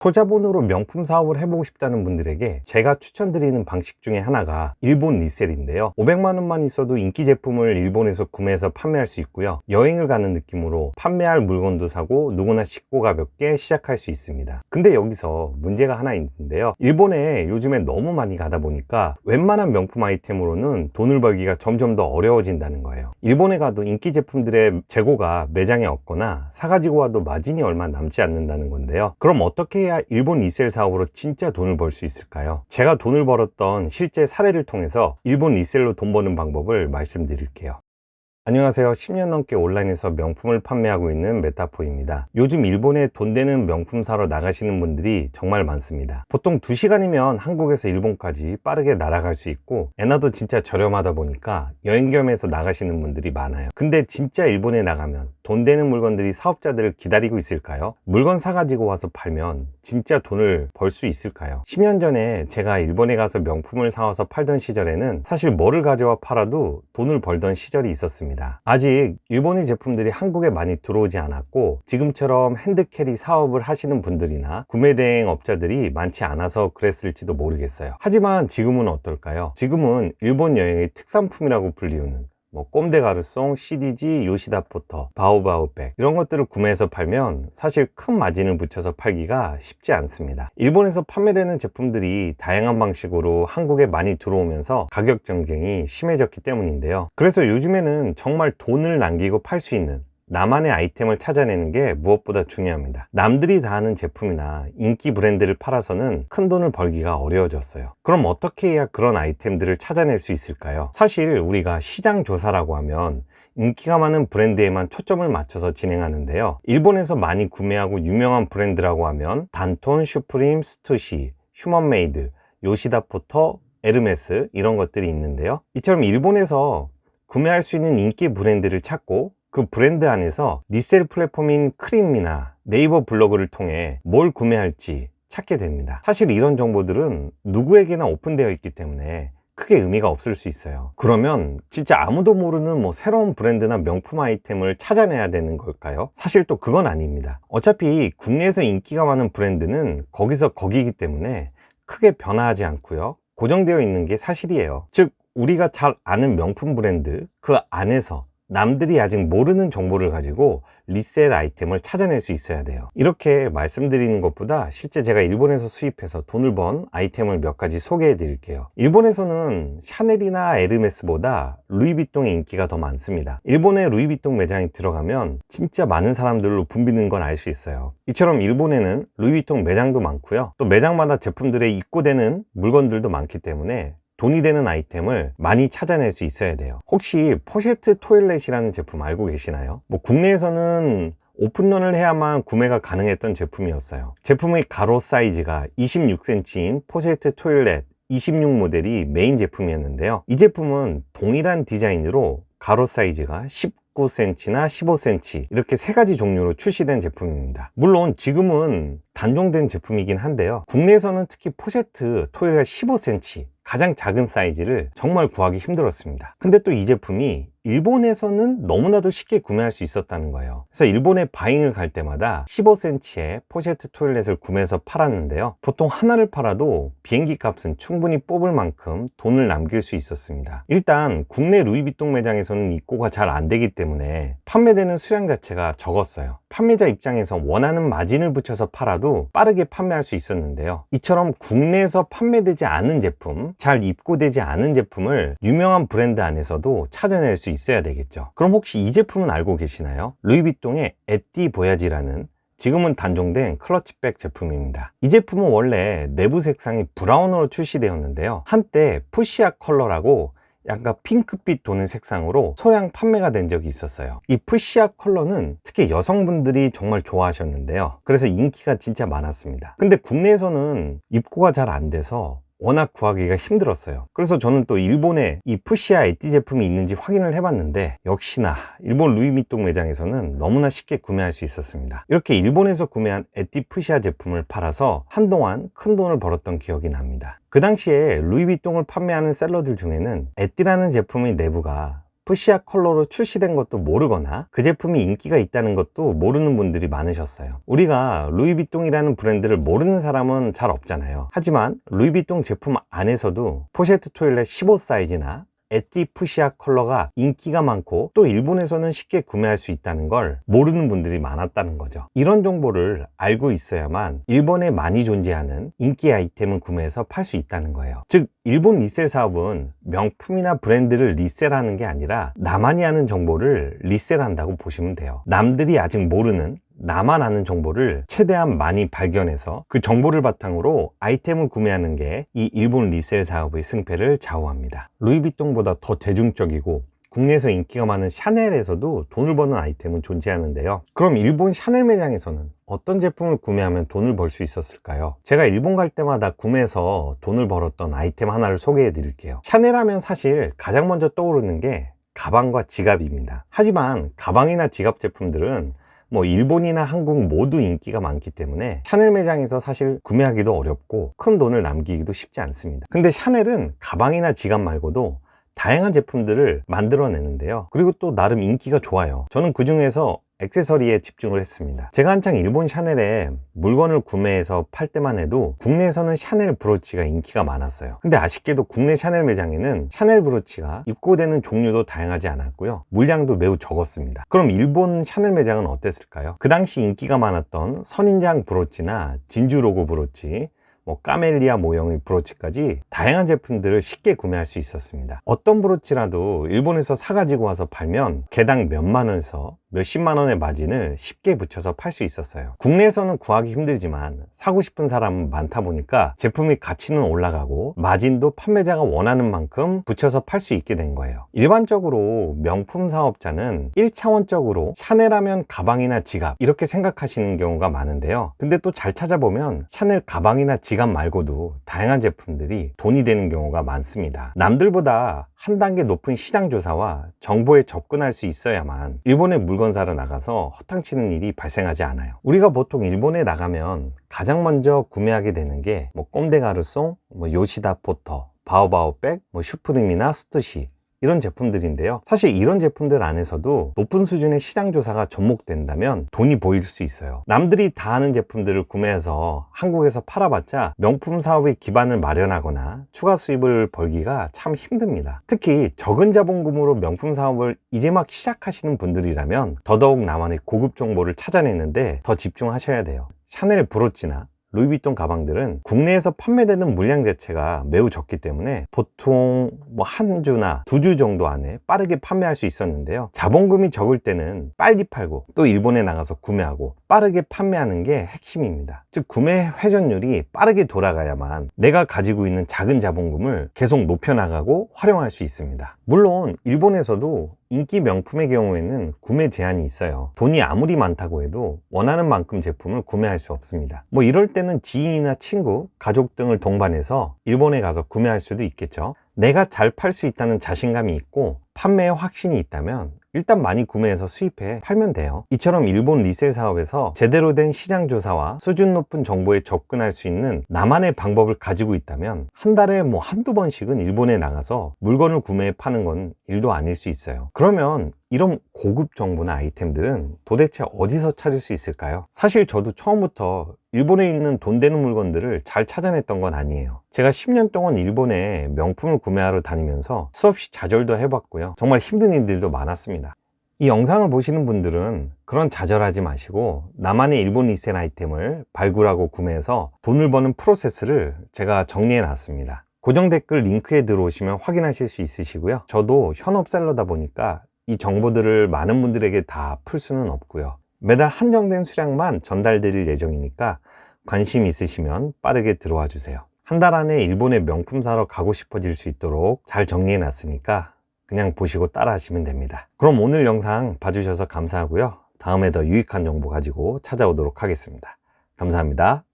소자본으로 명품 사업을 해보고 싶다는 분들에게 제가 추천드리는 방식 중에 하나가 일본 리셀인데요. 500만 원만 있어도 인기 제품을 일본에서 구매해서 판매할 수 있고요. 여행을 가는 느낌으로 판매할 물건도 사고 누구나 쉽고 가볍게 시작할 수 있습니다. 근데 여기서 문제가 하나 있는데요. 일본에 요즘에 너무 많이 가다 보니까 웬만한 명품 아이템으로는 돈을 벌기가 점점 더 어려워진다는 거예요. 일본에 가도 인기 제품들의 재고가 매장에 없거나 사가지고 와도 마진이 얼마 남지 않는다는 건데요. 그럼 어떻게 해야 일본 리셀 사업으로 진짜 돈을 벌 수 있을까요? 제가 돈을 벌었던 실제 사례를 통해서 일본 리셀로 돈 버는 방법을 말씀드릴게요. 안녕하세요. 10년 넘게 온라인에서 명품을 판매하고 있는 메타포입니다. 요즘 일본에 돈 되는 명품 사러 나가시는 분들이 정말 많습니다. 보통 2시간이면 한국에서 일본까지 빠르게 날아갈 수 있고 엔화도 진짜 저렴하다 보니까 여행 겸해서 나가시는 분들이 많아요. 근데 진짜 일본에 나가면 돈 되는 물건들이 사업자들을 기다리고 있을까요? 물건 사가지고 와서 팔면 진짜 돈을 벌 수 있을까요? 10년 전에 제가 일본에 가서 명품을 사와서 팔던 시절에는 사실 뭐를 가져와 팔아도 돈을 벌던 시절이 있었습니다. 아직 일본의 제품들이 한국에 많이 들어오지 않았고 지금처럼 핸드캐리 사업을 하시는 분들이나 구매 대행 업자들이 많지 않아서 그랬을지도 모르겠어요. 하지만 지금은 어떨까요? 지금은 일본 여행의 특산품이라고 불리우는 뭐 꼼데 가르송, CDG, 요시다 포터, 바오바오백 이런 것들을 구매해서 팔면 사실 큰 마진을 붙여서 팔기가 쉽지 않습니다. 일본에서 판매되는 제품들이 다양한 방식으로 한국에 많이 들어오면서 가격 경쟁이 심해졌기 때문인데요. 그래서 요즘에는 정말 돈을 남기고 팔 수 있는 나만의 아이템을 찾아내는 게 무엇보다 중요합니다. 남들이 다 하는 제품이나 인기 브랜드를 팔아서는 큰 돈을 벌기가 어려워졌어요. 그럼 어떻게 해야 그런 아이템들을 찾아낼 수 있을까요? 사실 우리가 시장 조사라고 하면 인기가 많은 브랜드에만 초점을 맞춰서 진행하는데요. 일본에서 많이 구매하고 유명한 브랜드라고 하면 단톤, 슈프림, 스투시, 휴먼메이드, 요시다 포터, 에르메스 이런 것들이 있는데요. 이처럼 일본에서 구매할 수 있는 인기 브랜드를 찾고 그 브랜드 안에서 리셀 플랫폼인 크림이나 네이버 블로그를 통해 뭘 구매할지 찾게 됩니다. 사실 이런 정보들은 누구에게나 오픈되어 있기 때문에 크게 의미가 없을 수 있어요. 그러면 진짜 아무도 모르는 뭐 새로운 브랜드나 명품 아이템을 찾아내야 되는 걸까요? 사실 또 그건 아닙니다. 어차피 국내에서 인기가 많은 브랜드는 거기서 거기이기 때문에 크게 변화하지 않고요. 고정되어 있는 게 사실이에요. 즉, 우리가 잘 아는 명품 브랜드 그 안에서 남들이 아직 모르는 정보를 가지고 리셀 아이템을 찾아낼 수 있어야 돼요. 이렇게 말씀드리는 것보다 실제 제가 일본에서 수입해서 돈을 번 아이템을 몇 가지 소개해 드릴게요. 일본에서는 샤넬이나 에르메스보다 루이비통의 인기가 더 많습니다. 일본의 루이비통 매장에 들어가면 진짜 많은 사람들로 붐비는 건알수 있어요. 이처럼 일본에는 루이비통 매장도 많고요. 또 매장마다 제품들에 입고되는 물건들도 많기 때문에 돈이 되는 아이템을 많이 찾아낼 수 있어야 돼요. 혹시 포셰트 토일렛이라는 제품 알고 계시나요? 뭐 국내에서는 오픈런을 해야만 구매가 가능했던 제품이었어요. 제품의 가로 사이즈가 26cm인 포셰트 토일렛 26 모델이 메인 제품이었는데요. 이 제품은 동일한 디자인으로 가로 사이즈가 19cm나 15cm 이렇게 세 가지 종류로 출시된 제품입니다. 물론 지금은 단종된 제품이긴 한데요. 국내에서는 특히 포셰트 토일렛 15cm 가장 작은 사이즈를 정말 구하기 힘들었습니다. 근데 또 이 제품이 일본에서는 너무나도 쉽게 구매할 수 있었다는 거예요. 그래서 일본에 바잉을 갈 때마다 15cm의 포셰트 토일렛을 구매해서 팔았는데요. 보통 하나를 팔아도 비행기 값은 충분히 뽑을 만큼 돈을 남길 수 있었습니다. 일단 국내 루이비통 매장에서는 입고가 잘 안 되기 때문에 판매되는 수량 자체가 적었어요. 판매자 입장에서 원하는 마진을 붙여서 팔아도 빠르게 판매할 수 있었는데요. 이처럼 국내에서 판매되지 않은 제품, 잘 입고되지 않은 제품을 유명한 브랜드 안에서도 찾아낼 수 있어야 되겠죠. 그럼 혹시 이 제품은 알고 계시나요? 루이비통의 에띠 보야지라는 지금은 단종된 클러치백 제품입니다. 이 제품은 원래 내부 색상이 브라운으로 출시되었는데요. 한때 푸시아 컬러라고 약간 핑크빛 도는 색상으로 소량 판매가 된 적이 있었어요. 이 푸시아 컬러는 특히 여성분들이 정말 좋아하셨는데요. 그래서 인기가 진짜 많았습니다. 근데 국내에서는 입고가 잘 안 돼서 워낙 구하기가 힘들었어요. 그래서 저는 또 일본에 이 푸시아 에띠 제품이 있는지 확인을 해봤는데 역시나 일본 루이비통 매장에서는 너무나 쉽게 구매할 수 있었습니다. 이렇게 일본에서 구매한 에띠 푸시아 제품을 팔아서 한동안 큰 돈을 벌었던 기억이 납니다. 그 당시에 루이비통을 판매하는 셀러들 중에는 에띠라는 제품의 내부가 푸시아 컬러로 출시된 것도 모르거나 그 제품이 인기가 있다는 것도 모르는 분들이 많으셨어요. 우리가 루이비통이라는 브랜드를 모르는 사람은 잘 없잖아요. 하지만 루이비통 제품 안에서도 포셰트 토일렛 15 사이즈나 에티 푸시아 컬러가 인기가 많고 또 일본에서는 쉽게 구매할 수 있다는 걸 모르는 분들이 많았다는 거죠. 이런 정보를 알고 있어야만 일본에 많이 존재하는 인기 아이템을 구매해서 팔 수 있다는 거예요. 즉, 일본 리셀 사업은 명품이나 브랜드를 리셀하는 게 아니라 나만이 아는 정보를 리셀한다고 보시면 돼요. 남들이 아직 모르는 나만 아는 정보를 최대한 많이 발견해서 그 정보를 바탕으로 아이템을 구매하는 게 이 일본 리셀 사업의 승패를 좌우합니다. 루이비통보다 더 대중적이고 국내에서 인기가 많은 샤넬에서도 돈을 버는 아이템은 존재하는데요. 그럼 일본 샤넬 매장에서는 어떤 제품을 구매하면 돈을 벌 수 있었을까요? 제가 일본 갈 때마다 구매해서 돈을 벌었던 아이템 하나를 소개해 드릴게요. 샤넬 하면 사실 가장 먼저 떠오르는 게 가방과 지갑입니다. 하지만 가방이나 지갑 제품들은 뭐 일본이나 한국 모두 인기가 많기 때문에 샤넬 매장에서 사실 구매하기도 어렵고 큰 돈을 남기기도 쉽지 않습니다. 근데 샤넬은 가방이나 지갑 말고도 다양한 제품들을 만들어내는데요. 그리고 또 나름 인기가 좋아요. 저는 그 중에서 액세서리에 집중을 했습니다. 제가 한창 일본 샤넬에 물건을 구매해서 팔 때만 해도 국내에서는 샤넬 브로치가 인기가 많았어요. 근데 아쉽게도 국내 샤넬 매장에는 샤넬 브로치가 입고되는 종류도 다양하지 않았고요. 물량도 매우 적었습니다. 그럼 일본 샤넬 매장은 어땠을까요? 그 당시 인기가 많았던 선인장 브로치나 진주 로고 브로치, 뭐 까멜리아 모형의 브로치까지 다양한 제품들을 쉽게 구매할 수 있었습니다. 어떤 브로치라도 일본에서 사가지고 와서 팔면 개당 몇만 원에서 몇십만 원의 마진을 쉽게 붙여서 팔 수 있었어요. 국내에서는 구하기 힘들지만 사고 싶은 사람은 많다 보니까 제품의 가치는 올라가고 마진도 판매자가 원하는 만큼 붙여서 팔 수 있게 된 거예요. 일반적으로 명품 사업자는 1차원적으로 샤넬하면 가방이나 지갑 이렇게 생각하시는 경우가 많은데요. 근데 또 잘 찾아보면 샤넬 가방이나 지갑 말고도 다양한 제품들이 돈이 되는 경우가 많습니다. 남들보다 한 단계 높은 시장 조사와 정보에 접근할 수 있어야만 일본의 물건 사러 나가서 허탕치는 일이 발생하지 않아요. 우리가 보통 일본에 나가면 가장 먼저 구매하게 되는 게 뭐 꼼데 가르송, 뭐 요시다 포터, 바오바오백, 뭐 슈프림이나 스투시 이런 제품들인데요. 사실 이런 제품들 안에서도 높은 수준의 시장 조사가 접목된다면 돈이 보일 수 있어요. 남들이 다 하는 제품들을 구매해서 한국에서 팔아봤자 명품 사업의 기반을 마련하거나 추가 수입을 벌기가 참 힘듭니다. 특히 적은 자본금으로 명품 사업을 이제 막 시작하시는 분들이라면 더더욱 나만의 고급 정보를 찾아내는데 더 집중하셔야 돼요. 샤넬 브로치나 루이비통 가방들은 국내에서 판매되는 물량 자체가 매우 적기 때문에 보통 뭐 한 주나 두 주 정도 안에 빠르게 판매할 수 있었는데요. 자본금이 적을 때는 빨리 팔고 또 일본에 나가서 구매하고 빠르게 판매하는 게 핵심입니다. 즉 구매 회전율이 빠르게 돌아가야만 내가 가지고 있는 작은 자본금을 계속 높여나가고 활용할 수 있습니다. 물론 일본에서도 인기 명품의 경우에는 구매 제한이 있어요. 돈이 아무리 많다고 해도 원하는 만큼 제품을 구매할 수 없습니다. 뭐 이럴 때는 지인이나 친구, 가족 등을 동반해서 일본에 가서 구매할 수도 있겠죠. 내가 잘 팔 수 있다는 자신감이 있고 판매에 확신이 있다면 일단 많이 구매해서 수입해 팔면 돼요. 이처럼 일본 리셀 사업에서 제대로 된 시장 조사와 수준 높은 정보에 접근할 수 있는 나만의 방법을 가지고 있다면 한 달에 뭐 한두 번씩은 일본에 나가서 물건을 구매해 파는 건 일도 아닐 수 있어요. 그러면 이런 고급 정보나 아이템들은 도대체 어디서 찾을 수 있을까요? 사실 저도 처음부터 일본에 있는 돈 되는 물건들을 잘 찾아냈던 건 아니에요. 제가 10년 동안 일본에 명품을 구매하러 다니면서 수없이 좌절도 해봤고요. 정말 힘든 일들도 많았습니다. 이 영상을 보시는 분들은 그런 좌절하지 마시고 나만의 일본 리셀 아이템을 발굴하고 구매해서 돈을 버는 프로세스를 제가 정리해 놨습니다. 고정 댓글 링크에 들어오시면 확인하실 수 있으시고요. 저도 현업셀러다 보니까 이 정보들을 많은 분들에게 다 풀 수는 없고요. 매달 한정된 수량만 전달드릴 예정이니까 관심 있으시면 빠르게 들어와 주세요. 한 달 안에 일본에 명품 사러 가고 싶어질 수 있도록 잘 정리해 놨으니까 그냥 보시고 따라 하시면 됩니다. 그럼 오늘 영상 봐주셔서 감사하고요. 다음에 더 유익한 정보 가지고 찾아오도록 하겠습니다. 감사합니다.